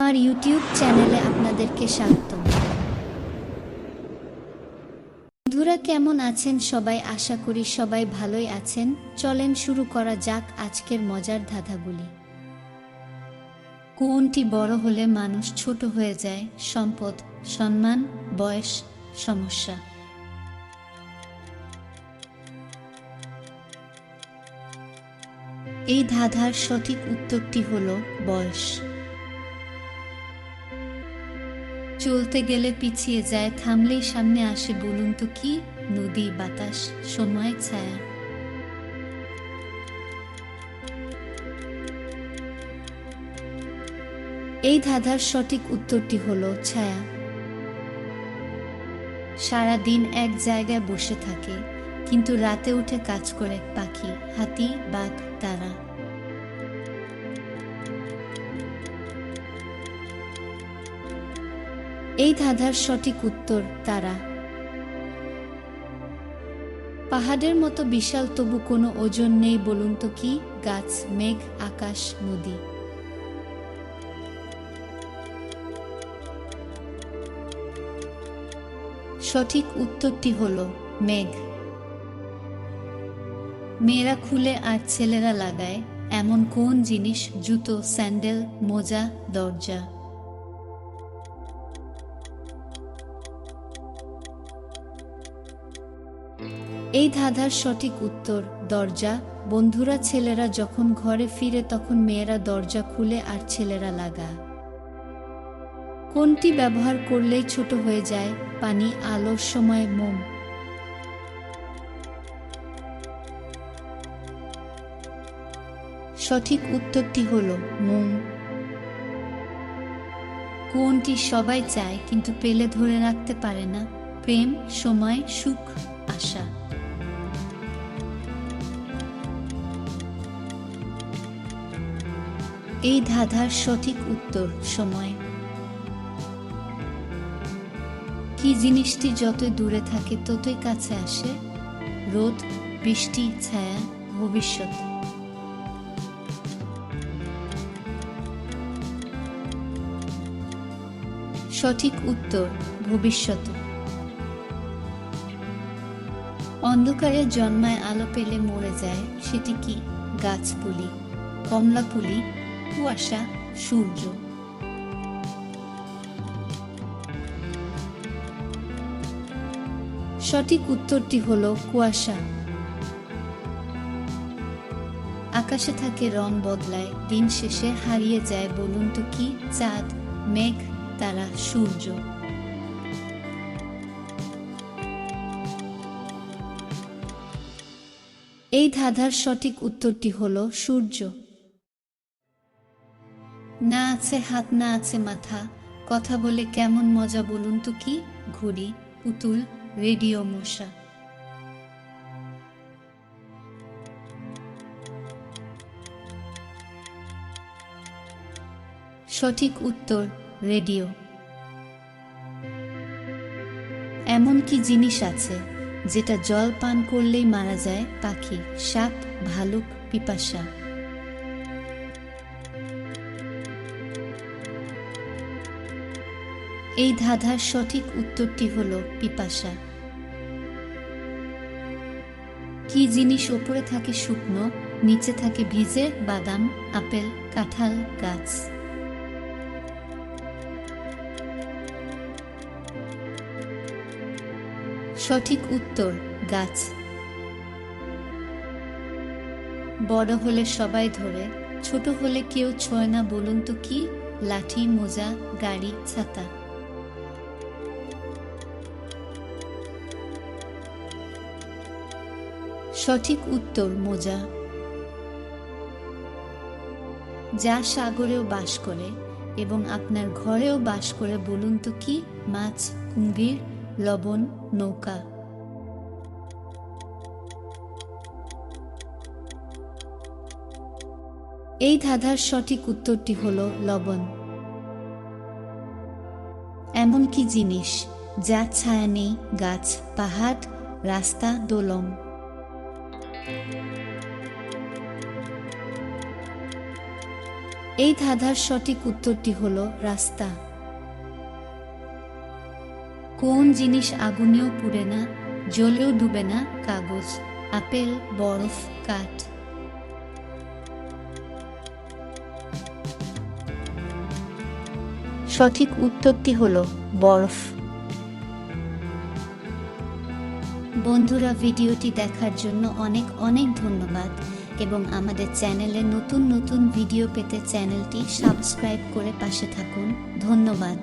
আমার ইউটিউব চ্যানেলে আপনাদেরকে স্বাগতম। বন্ধুরা, কেমন আছেন সবাই? আশা করি সবাই ভালোই আছেন। চলেন শুরু করা যাক আজকের মজার ধাঁধাগুলি। কোনটি বড় হলে মানুষ ছোট হয়ে যায়? সম্পদ, সম্মান, বয়স, সমস্যা। এই ধাঁধার সঠিক উত্তরটি হল বয়স। চলতে গেলে পিছিয়ে যায়, থামলেই সামনে আসে বলুন তো কি? নদী, বাতাস, সময়, ছায়া। এই ধাঁধার সঠিক উত্তরটি হল ছায়া। সারা দিন এক জায়গায় বসে থাকে, কিন্তু রাতে উঠে কাজ করে পাখি, হাতি, বাঘ, তারা। এই ধাঁধার সঠিক উত্তর তারা। পাহাড়ের মতো বিশাল, তবু কোনো ওজন নেই বলুন তো কি? গাছ, মেঘ, আকাশ, নদী। সঠিক উত্তরটি হল মেঘ। মেয়েরা খুলে আর ছেলেরা লাগায়, এমন কোন জিনিস? জুতো, স্যান্ডেল, মোজা, দরজা। এই ধাঁধার সঠিক উত্তর, দরজা। বন্ধুরা, ছেলেরা যখন ঘরে ফিরে তখন মেয়েরা দরজা খুলে আর ছেলেরা লাগা। কোনটি ব্যবহার করলেই ছোট হয়ে যায়? পানি আলোর সময়, মোম। সঠিক উত্তরটি হল মোম। কোনটি সবাই চায়, কিন্তু পেলে ধরে রাখতে পারে না? প্রেম, সময়, সুখ। আশা। এই ধাঁধার সঠিক উত্তর সময়। কি জিনিসটি যত দূরে থাকে, ততই কাছে আসে? রোদ, বৃষ্টি, ছায়া, ভবিষ্যৎ। সঠিক উত্তর, ভবিষ্যৎ। অন্ধকারে জন্মায় আলো পেলে মরে যায়, সেটি কি? গাছপুলি, কমলাপুলি, কুয়াশা, সূর্য। সঠিক উত্তরটি হল কুয়াশা। আকাশে থাকে রং বদলায়, দিন শেষে হারিয়ে যায়, বলুন তো কি? চাঁদ, মেঘ, তারা, সূর্য। এই ধাঁধার সঠিক উত্তরটি হল সূর্য। না আছে হাত, না আছে মাথা। কথা বলে কেমন মজা বলুন তো কি? ঘুড়ি, পুতুল, রেডিও মশা। সঠিক উত্তর, রেডিও। এমন কি জিনিস আছে? যেটা জল পান করলেই মারা যায় পাখি, সাপ, ভালুক, পিপাসা। এই ধাঁধার সঠিক উত্তরটি হল পিপাসা। কি জিনিস ওপরে থাকে শুকনো, নিচে থাকে ভিজে বাদাম, আপেল, কাঁঠাল, গাছ। সঠিক উত্তর, গাছ। বড় হলে সবাই ধরে, ছোট হলে কেউ ছয় না বলুন তো কি? লাঠি, মোজা, গাড়ি, ছাতা। সঠিক উত্তর, মোজা। যা সাগরেও বাস করে এবং আপনার ঘরেও বাস করে বলুন তো কি? মাছ, কুম্ভীর লবণ, নৌকা। এই ধাঁধার সঠিক উত্তরটি হল লবণ। এমন কি জিনিস, যা ছায়া নেই, গাছ, পাহাড়, রাস্তা দোলম এই ধাঁধার সঠিক উত্তরটি হল রাস্তা। কোন জিনিস আগুনেও পুড়ে না জলেও ডুবে না, কাগজ, আপেল, বরফ, কাঠ। সঠিক উত্তরটি হল বরফ। বন্ধুরা, ভিডিওটি দেখার জন্য অনেক অনেক ধন্যবাদ এবং আমাদের চ্যানেলে নতুন নতুন ভিডিও পেতে চ্যানেলটি সাবস্ক্রাইব করে পাশে থাকুন। ধন্যবাদ।